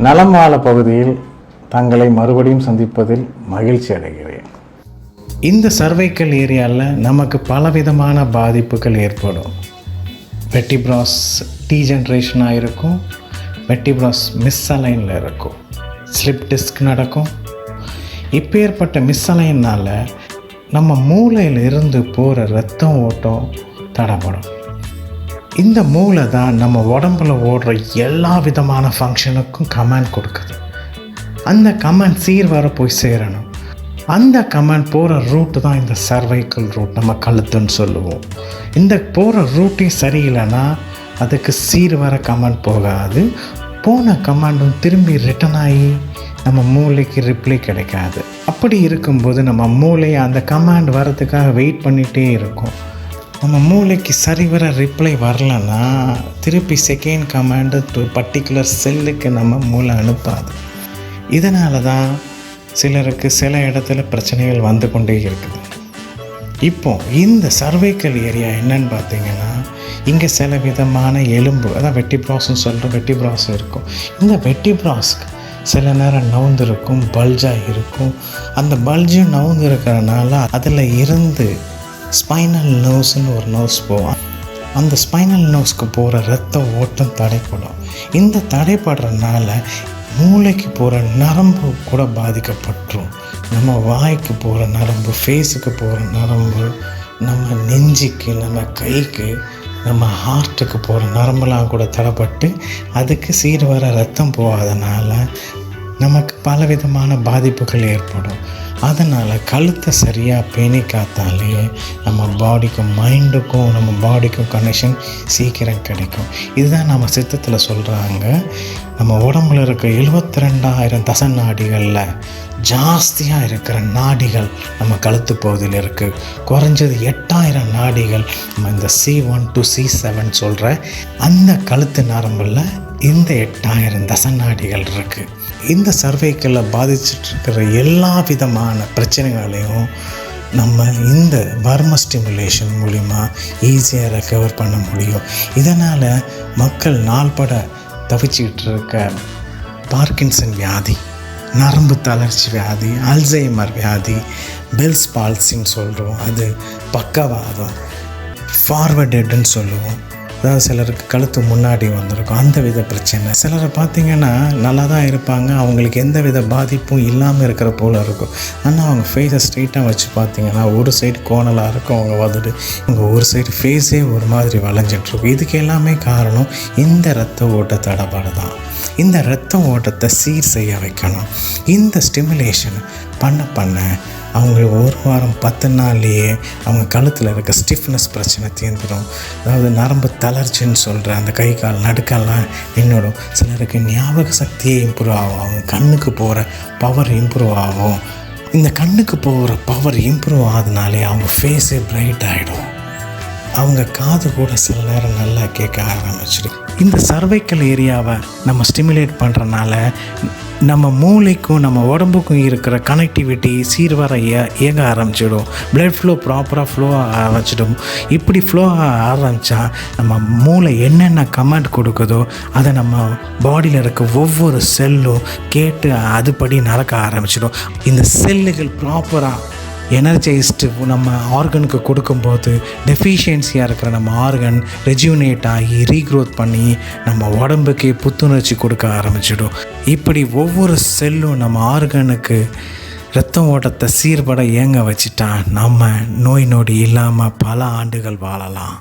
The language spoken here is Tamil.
நலம் வாழ பகுதியில் தங்களை மறுபடியும் சந்திப்பதில் மகிழ்ச்சி அடைகிறேன். இந்த சர்வைக்கல் ஏரியாவில் நமக்கு பலவிதமான பாதிப்புகள் ஏற்படும். வெட்டிப்ராஸ் டீ ஜென்ரேஷனாக இருக்கும் வெட்டிப்ராஸ் மிஸ் அலைனில் இருக்கும். ஸ்லிப் டிஸ்க் நடக்கும். இப்பேற்பட்ட மிஸ் அலைனால் நம்ம மூளையில் இருந்து போகிற ரத்தம் ஓட்டம் தடப்படும். இந்த மூளை தான் நம்ம உடம்புல ஓடுற எல்லா விதமான ஃபங்க்ஷனுக்கும் கமாண்ட் கொடுக்குது. அந்த கமாண்ட் சீர் வர போய் சேரணும். அந்த கமாண்ட் போகிற ரூட்டு தான் இந்த சர்வைக்கல் ரூட் நம்ம கழுத்துன்னு சொல்லுவோம். இந்த போகிற ரூட்டே சரியில்லைன்னா அதுக்கு சீர் வர கமாண்ட் போகாது. போன கமாண்டும் திரும்பி ரிட்டர்ன் ஆகி நம்ம மூளைக்கு ரிப்ளை கிடைக்காது. அப்படி இருக்கும்போது நம்ம மூளை அந்த கமாண்ட் வரதுக்காக வெயிட் பண்ணிகிட்டே இருக்கும். நம்ம மூளைக்கு சரிவர ரிப்ளை வரலன்னா திருப்பி செகண்ட் கமாண்டு டு பர்டிகுலர் செல்லுக்கு நம்ம மூளை அனுப்பாது. இதனால தான் சிலருக்கு சில இடத்துல பிரச்சனைகள் வந்து கொண்டே இருக்குது. இப்போ இந்த சர்வைக்கல் ஏரியா என்னன்னு பார்த்தீங்கன்னா இங்கே சில விதமான எலும்பு அதான் வெட்டி ப்ராஸ்ன்னு சொல்கிற வெட்டி ப்ராஸ் இருக்கும். இந்த வெட்டி ப்ராஸ்க்கு சில நேரம் நவுந்து இருக்கும் பல்ஜாக இருக்கும். அந்த பல்ஜும் நவுந்து இருக்கிறனால அதில் இருந்து ஸ்பைனல் நர்வ்ஸ்னு ஒரு நர்வ்ஸ் போவான். அந்த ஸ்பைனல் நர்வ்ஸ்க்கு போகிற ரத்த ஓட்டம் தடைப்படும். இந்த தடைப்படுறதுனால மூளைக்கு போகிற நரம்பு கூட பாதிக்கப்பட்டுரும். நம்ம வாய்க்கு போகிற நரம்பு ஃபேஸுக்கு போகிற நரம்பு நம்ம நெஞ்சுக்கு நம்ம கைக்கு நம்ம ஹார்ட்டுக்கு போகிற நரம்புலாம் கூட தடைப்பட்டு அதுக்கு சீர் வர ரத்தம் போகாதனால நமக்கு பலவிதமான பாதிப்புகள் ஏற்படும். அதனால் கழுத்தை சரியாக பேணி காத்தாலே நம்ம பாடிக்கும் மைண்டுக்கும் நம்ம பாடிக்கும் கனெக்ஷன் சீக்கிரம் கிடைக்கும். இதுதான் நம்ம சித்தத்தில் சொல்கிறாங்க நம்ம உடம்புல இருக்க எழுபத்தி ரெண்டாயிரம் தச நாடிகளில் ஜாஸ்தியாக இருக்கிற நாடிகள் நம்ம கழுத்து பகுதியில் இருக்குது குறைஞ்சது எட்டாயிரம் நாடிகள் நம்ம இந்த C one two C seven சொல்கிற அந்த கழுத்து நரம்பில் இந்த எட்டாயிரம் தசநாடிகள் இருக்குது இந்த சர்வைக்கில் பாதிச்சிட்ருக்கிற எல்லா விதமான பிரச்சனைகளையும் நம்ம இந்த வர்ம ஸ்டிமுலேஷன் மூலிமா ஈஸியாக ரெக்கவர் பண்ண முடியும். இதனால் மக்கள் நாள்பட தவிச்சிக்கிட்டு இருக்க பார்க்கின்சன் வியாதி நரம்பு தளர்ச்சி வியாதி அல்சைமர் வியாதி பெல்ஸ் பால்சின்னு சொல்கிறோம் அது பக்கவாதம் ஃபார்வர்ட் சொல்லுவோம். அதாவது சிலருக்கு கழுத்து முன்னாடி வந்திருக்கும். அந்த வித பிரச்சனை. சிலரை பார்த்தீங்கன்னா நல்லா தான் இருப்பாங்க. அவங்களுக்கு எந்த வித பாதிப்பும் இல்லாமல் இருக்கிற போல் இருக்கும். ஆனால் அவங்க ஃபேஸை ஸ்ட்ரெயிட்டாக வச்சு பார்த்தீங்கன்னா ஒரு சைடு கோணலாக இருக்கும். அவங்க வந்துட்டு இவங்க ஒரு சைடு ஃபேஸே ஒரு மாதிரி வளைஞ்சிட்ருக்கும் இதுக்கு எல்லாமே காரணம் இந்த ரத்த ஓட்ட தடபாடு தான். இந்த ரத்த ஓட்டத்தை சீர் செய்ய வைக்கணும். இந்த ஸ்டிமுலேஷன் பண்ண பண்ண அவங்க ஒரு வாரம் பத்து நாள்லேயே அவங்க கழுத்தில் இருக்க ஸ்டிஃப்னஸ் பிரச்சனை தீர்ந்துடும். அதாவது நரம்பு தளர்ச்சின்னு சொல்கிற அந்த கை கால் நடுக்கெல்லாம் நின்றுடும் சிலருக்கு ஞாபக சக்தியே இம்ப்ரூவ் ஆகும். அவங்க கண்ணுக்கு போகிற பவர் இம்ப்ரூவ் ஆகும். இந்த கண்ணுக்கு போகிற பவர் இம்ப்ரூவ் ஆகுதுனாலே அவங்க ஃபேஸே பிரைட் ஆகிடும் அவங்க காது கூட சில நேரம் நல்லா கேட்க ஆரம்பிச்சிடும். இந்த சர்வைக்கல் ஏரியாவை நம்ம ஸ்டிமுலேட் பண்ணுறனால நம்ம மூளைக்கும் நம்ம உடம்புக்கும் இருக்கிற கனெக்டிவிட்டி சீர்வர இயங்க ஆரம்பிச்சிடும். பிளட் ஃப்ளோ ப்ராப்பராக ஃப்ளோ ஆரம்பிச்சிடும். இப்படி ஃப்ளோ ஆரம்பித்தா நம்ம மூளை என்னென்ன கமெண்ட் கொடுக்குதோ அதை நம்ம பாடியில் இருக்க ஒவ்வொரு செல்லும் கேட்டு அதுபடி நடக்க ஆரம்பிச்சிடும். இந்த செல்லுகள் ப்ராப்பராக எனர்ஜைஸ்டு நம்ம ஆர்கனுக்கு கொடுக்கும்போது டெஃபிஷியன்சியாக இருக்கிற நம்ம ஆர்கன் ரெஜியூனேட் ஆகி ரீக்ரோத் பண்ணி நம்ம உடம்புக்கே புத்துணர்ச்சி கொடுக்க ஆரம்பிச்சிடும். இப்படி ஒவ்வொரு செல்லும் நம்ம ஆர்கனுக்கு இரத்த ஓட்டத்தை சீர்பட இயங்க வச்சுட்டா நம்ம நோய் நொடி இல்லாமல் பல ஆண்டுகள் வாழலாம்.